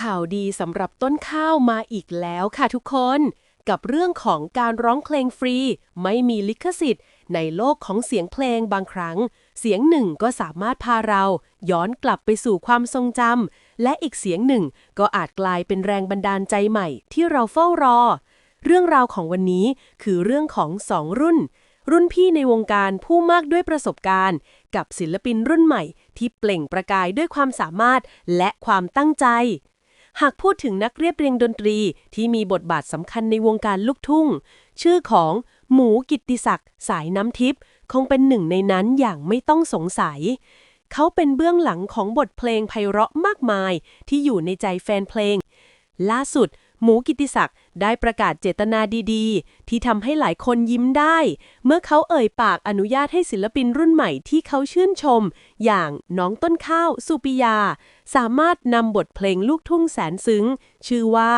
ข่าวดีสำหรับต้นข้าวมาอีกแล้วค่ะทุกคน กับเรื่องของการร้องเพลงฟรี ไม่มีลิขสิทธิ์ ในโลกของเสียงเพลงบางครั้ง เสียงหนึ่งก็สามารถพาเรา ย้อนกลับไปสู่ความทรงจำและอีกเสียงหนึ่งก็อาจกลายเป็นแรงบันดาลใจใหม่ ที่เราเฝ้ารอ เรื่องราวของวันนี้คือเรื่องของสองรุ่น รุ่นพี่ในวงการผู้มากด้วยประสบการณ์ กับศิลปินรุ่นใหม่ ที่เปล่งประกายด้วยความสามารถและความตั้งใจ หากพูดถึงนักเรียบเรียงดนตรีที่มีบทบาทสำคัญในวงการลูกทุ่ง ชื่อของหมูกิตติศักดิ์สายน้ำทิพย์คงเป็นหนึ่งในนั้นอย่างไม่ต้องสงสัย เขาเป็นเบื้องหลังของบทเพลงไพเราะมากมายที่อยู่ในใจแฟนเพลง ล่าสุด หมูกิติศักดิ์ได้ประกาศเจตนาดีๆ ที่ทำให้หลายคนยิ้มได้ เมื่อเขาเอ่ยปากอนุญาตให้ศิลปินรุ่นใหม่ที่เขาชื่นชม อย่างน้องต้นข้าวสุปิยา สามารถนำบทเพลงลูกทุ่งแสนซึ้ง ชื่อว่า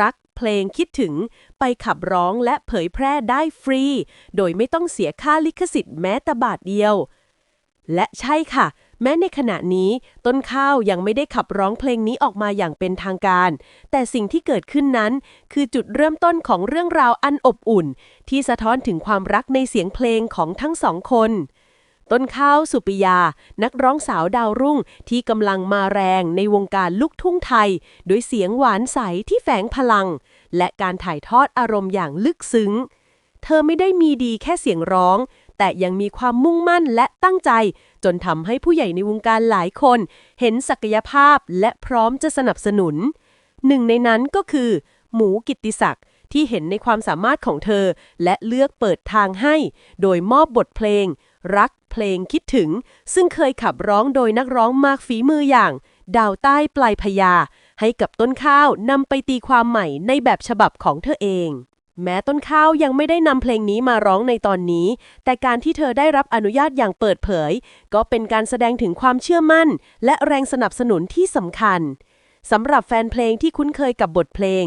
รักเพลงคิดถึง ไปขับร้องและเผยแพร่ได้ฟรี โดยไม่ต้องเสียค่าลิขสิทธิ์แม้แต่บาทเดียว และใช่ค่ะ แม้ในขณะนี้ต้นข้าวยังไม่ได้ขับร้องเพลงนี้ออกมาอย่างเป็นทางการ แต่สิ่งที่เกิดขึ้นนั้น คือจุดเริ่มต้นของเรื่องราวอันอบอุ่น ที่สะท้อนถึงความรักในเสียงเพลงของทั้งสองคนต้นข้าวสุปิยา นักร้องสาวดาวรุ่งที่กำลังมาแรงในวงการลูกทุ่งไทย ด้วยเสียงหวานใสที่แฝงพลัง และการถ่ายทอดอารมณ์อย่างลึกซึ้ง เธอไม่ได้มีดีแค่เสียงร้อง แต่ยังมีความมุ่งมั่นและตั้งใจ จนทำให้ผู้ใหญ่ในวงการหลายคน เห็นศักยภาพและพร้อมจะสนับสนุน หนึ่งในนั้นก็คือ หมูกิติศักดิ์ที่เห็นในความสามารถของเธอ และเลือกเปิดทางให้ โดยมอบบทเพลง รักเพลงคิดถึง ซึ่งเคยขับร้องโดยนักร้องมากฝีมืออย่าง ดาวใต้ปลายพญาให้กับต้นข้าวนำไปตีความใหม่ในแบบฉบับของเธอเอง แม้ต้นข้าวยังไม่ได้นำเพลงนี้มาร้องในตอนนี้ แต่การที่เธอได้รับอนุญาตอย่างเปิดเผย ก็เป็นการแสดงถึงความเชื่อมั่น และแรงสนับสนุนที่สำคัญสำหรับแฟนเพลงที่คุ้นเคยกับบทเพลง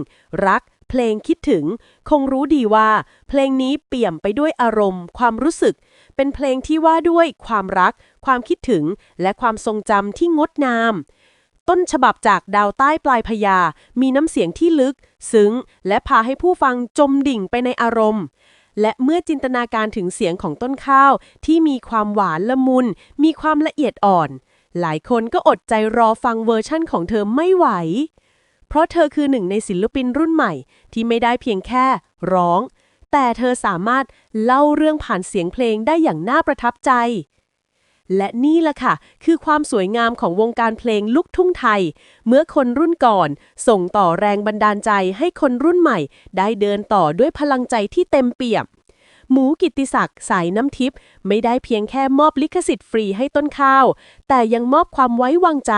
รัก เพลงคิดถึง คงรู้ดีว่า เพลงนี้เปี่ยมไปด้วยอารมณ์ ความรู้สึก เป็นเพลงที่ว่าด้วยความรัก ความคิดถึง และความทรงจำที่งดงาม ต้นฉบับจากดาวใต้ปลายพญามีน้ำเสียงที่ลึก ซึ้ง และพาให้ผู้ฟังจมดิ่งไปในอารมณ์ และเมื่อจินตนาการถึงเสียงของต้นข้าว ที่มีความหวานละมุน มีความละเอียดอ่อน หลายคนก็อดใจรอฟังเวอร์ชั่นของเธอไม่ไหว เพราะเธอคือหนึ่งในศิลปินรุ่นใหม่ ที่ไม่ได้เพียงแค่ร้อง แต่เธอสามารถเล่าเรื่องผ่านเสียงเพลงได้อย่างน่าประทับใจ และนี่แหละค่ะ คือความสวยงามของวงการเพลงลูกทุ่งไทย เมื่อคนรุ่นก่อน ส่งต่อแรงบันดาลใจให้คนรุ่นใหม่ ได้เดินต่อด้วยพลังใจที่เต็มเปี่ยม หมูกิติศักดิ์สายน้ำทิพย์ไม่ได้เพียงแค่มอบลิขสิทธิ์ฟรีให้ต้นข้าว แต่ยังมอบความไว้วางใจ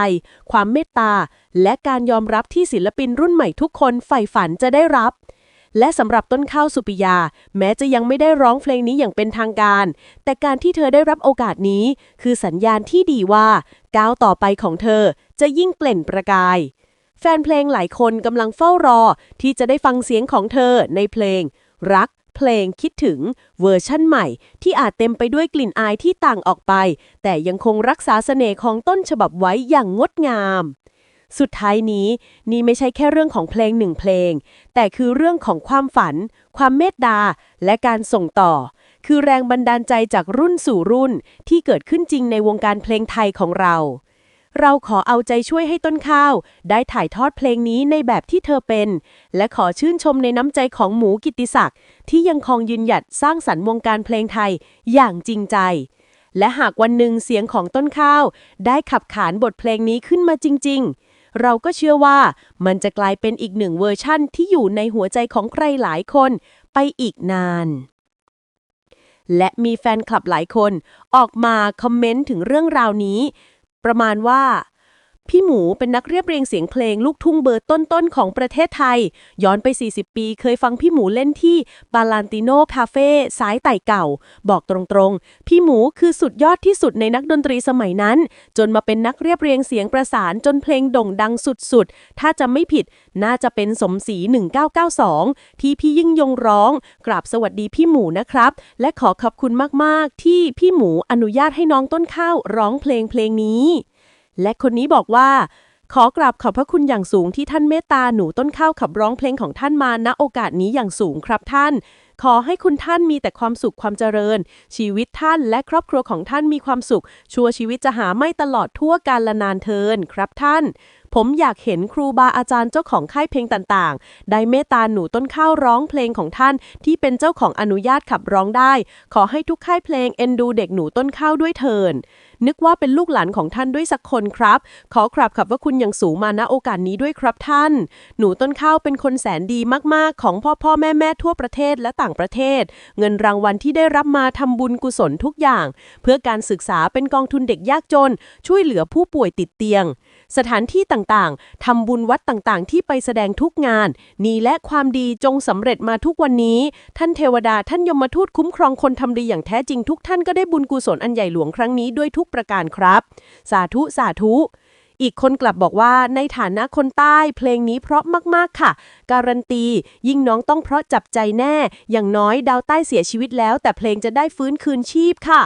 ความเมตตา และการยอมรับที่ศิลปินรุ่นใหม่ทุกคนใฝ่ฝันจะได้รับ และสำหรับต้นข้าวสุปิยา แม้จะยังไม่ได้ร้องเพลงนี้อย่างเป็นทางการ แต่การที่เธอได้รับโอกาสนี้ คือสัญญาณที่ดีว่าก้าวต่อไปของเธอจะยิ่งเปล่งประกาย แฟนเพลงหลายคนกำลังเฝ้ารอ ที่จะได้ฟังเสียงของเธอในเพลง รักเพลงคิดถึงเวอร์ชั่นใหม่ ที่อาจเต็มไปด้วยกลิ่นอายที่ต่างออกไป แต่ยังคงรักษาเสน่ห์ของต้นฉบับไว้อย่างงดงาม สุดท้ายนี้นี่ไม่ใช่แค่เรื่องของเพลงหนึ่งเพลง แต่คือเรื่องของความฝัน ความเมตตา และการส่งต่อ คือแรงบันดาลใจจากรุ่นสู่รุ่นที่เกิดขึ้นจริงในวงการเพลงไทยของเรา เราขอเอาใจช่วยให้ต้นข้าว ได้ถ่ายทอดเพลงนี้ในแบบที่เธอเป็น และขอชื่นชมในน้ำใจของหมูกิติศักดิ์ที่ยังคงยืนหยัดสร้างสรรค์วงการเพลงไทยอย่างจริงใจและหากวันหนึ่งเสียงของต้นข้าว ได้ขับขานบทเพลงนี้ขึ้นมาจริง ๆ เราก็เชื่อว่ามันจะกลายเป็นอีกหนึ่งเวอร์ชั่นที่อยู่ในหัวใจของใครหลายคนไปอีกนาน และมีแฟนคลับหลายคนออกมาคอมเมนต์ถึงเรื่องราวนี้ ประมาณว่า พี่หมูเป็นนักเรียบเรียงเสียงเพลงลูกทุ่งเบอร์ต้นๆของประเทศไทย ย้อนไป 40 ปีเคยฟังพี่หมูเล่นที่บาลานติโนคาเฟ่สายไต่เก่า บอกตรงๆ พี่หมูคือสุดยอดที่สุดในนักดนตรีสมัยนั้น จนมาเป็นนักเรียบเรียงเสียงประสานจนเพลงโด่งดังสุดๆ ถ้าจะไม่ผิดน่าจะเป็นสมศรี 1992 ที่พี่ยิ่งยงร้อง กราบสวัสดีพี่หมูนะครับ และขอขอบคุณมากๆ ที่พี่หมูอนุญาตให้น้องต้นข้าวร้องเพลงเพลงนี้ และคนนี้บอกว่า ขอกราบขอบพระคุณอย่างสูงที่ท่านเมตตาหนูต้นข้าวขับร้องเพลงของท่านมาณโอกาสนี้อย่างสูงครับท่าน ขอให้คุณท่านมีแต่ความสุขความเจริญ ชีวิตท่านและครอบครัวของท่านมีความสุข ชัวชีวิตจะหาไม่ตลอดทั่วกาลนานเทินครับท่าน ผมอยากเห็นครูบาอาจารย์เจ้าของค่ายเพลงต่างๆ ได้เมตตาหนูต้นข้าวร้องเพลงของท่านที่เป็นเจ้าของอนุญาตขับร้องได้ ขอให้ทุกค่ายเพลงเอ็นดูเด็กหนูต้นข้าวด้วยเถินนึกว่าเป็นลูกหลานของท่านด้วยสักคนครับ ขอกราบขอบพระคุณอย่างสูงมาณโอกาสนี้ด้วยครับท่าน หนูต้นข้าวเป็นคนแสนดีมากๆ ของพ่อพ่อแม่แม่ทั่วประเทศและต่างประเทศ เงินรางวัลที่ได้รับมาทำบุญกุศลทุกอย่าง เพื่อการศึกษาเป็นกองทุนเด็กยากจน ช่วยเหลือผู้ป่วยติดเตียง สถานที่ต่างๆ ทำบุญวัดต่างๆ ที่ไปแสดงทุกงาน นี่และความดีจงสำเร็จมาทุกวันนี้ ท่านเทวดาท่านยมทูตคุ้มครองคนทำดีอย่างแท้จริงทุกท่านก็ได้บุญกุศลอันใหญ่หลวงครั้งนี้ด้วยทุกประการครับ สาธุสาธุอีกคนกลับบอกว่าในฐานะคนใต้เพลงนี้เพราะมากๆค่ะ การันตี ยิ่งน้องต้องเพราะจับใจแน่ อย่างน้อยดาวใต้เสียชีวิตแล้ว แต่เพลงจะได้ฟื้นคืนชีพค่ะ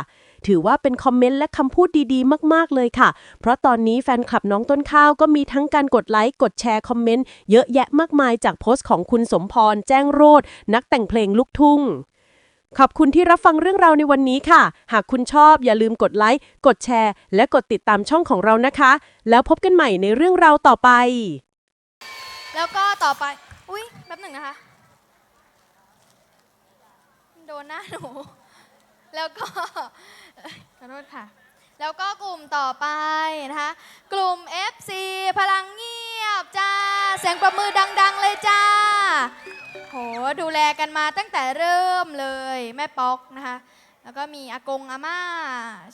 ถือว่าเป็นคอมเมนต์และคำพูดดีๆ มากๆเลยค่ะ เพราะตอนนี้แฟนคลับน้องต้นข้าวก็มีทั้งการกดไลค์ กดแชร์คอมเมนต์เยอะแยะมากมายจากโพสต์ของคุณสมพร แจ้งโรดนักแต่งเพลงลูกทุ่งขอบคุณที่รับฟังเรื่องราวในวันนี้ค่ะ หากคุณชอบอย่าลืมกดไลค์ กดแชร์ และกดติดตามช่องของเรานะคะ แล้วพบกันใหม่ในเรื่องราวต่อไป แล้วก็ต่อไป อุ้ยแป๊บหนึ่งนะคะ โดนหน้าหนู แล้วก็ ขอโทษค่ะ แล้วก็กลุ่มต่อไปนะคะ กลุ่ม FC พลังเงียบจ้า เสียงประมือดัง ๆ เลยจ้า โห ดูแลกันมาตั้งแต่เริ่มเลยแม่ป๊อกนะคะ แล้วก็มีอากงอาม่า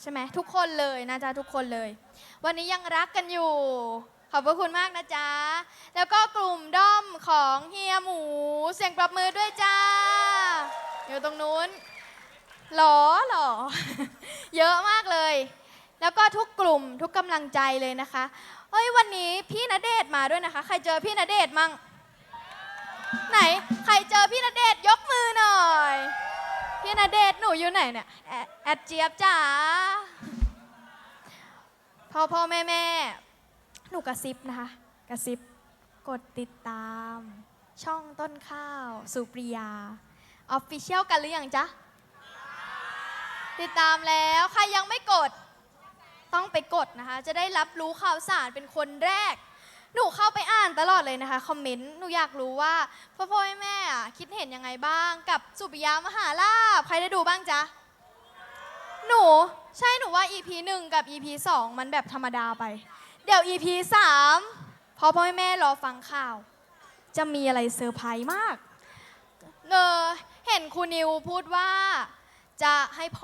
ใช่ไหมทุกคนเลยนะจ๊ะทุกคนเลย วันนี้ยังรักกันอยู่ ขอบพระคุณมากนะจ๊ะ แล้วก็กลุ่มด้อมของเฮียหมู เสียงปรบมือด้วยจ้า อยู่ตรงนู้น เยอะมากเลย แล้วก็ทุกกลุ่มทุกกำลังใจเลยนะคะเฮ้ยวันนี้พี่ณเดชน์มาด้วยนะคะ ใครเจอพี่ณเดชน์มั่งไหน ใครเจอพี่ณเดชน์ยกมือหน่อย พี่ณเดชน์หนูอยู่ไหนเนี่ยแอดแอดเจี๊ยบจ๋าพ่อพ่อแม่แม่หนูกระซิบนะคะ กระซิบกดติดตาม ช่องต้นข้าว สุปริยาออฟฟิเชียลกันหรือยังจ๊ะ ติดตามแล้ว ใครยังไม่กด ต้องไปกดนะคะ จะได้รับรู้ข่าวสารเป็นคนแรก หนูเข้าไปอ่านตลอดเลยนะคะคอมเมนต์ หนูอยากรู้ว่าพ่อพ่อแม่แม่อะคิดเห็นยังไงบ้างกับสุปริยามหาลาภใครได้ดูบ้างจ๊ะ หนู ใช่หนูว่า EP 1 กับ EP 2 มันแบบธรรมดาไป เดี๋ยว EP 3พอพ่อแม่รอฟังข่าว จะมีอะไรเซอร์ไพรส์มาก เออเห็นครูนิวพูดว่าจะให้พ่อ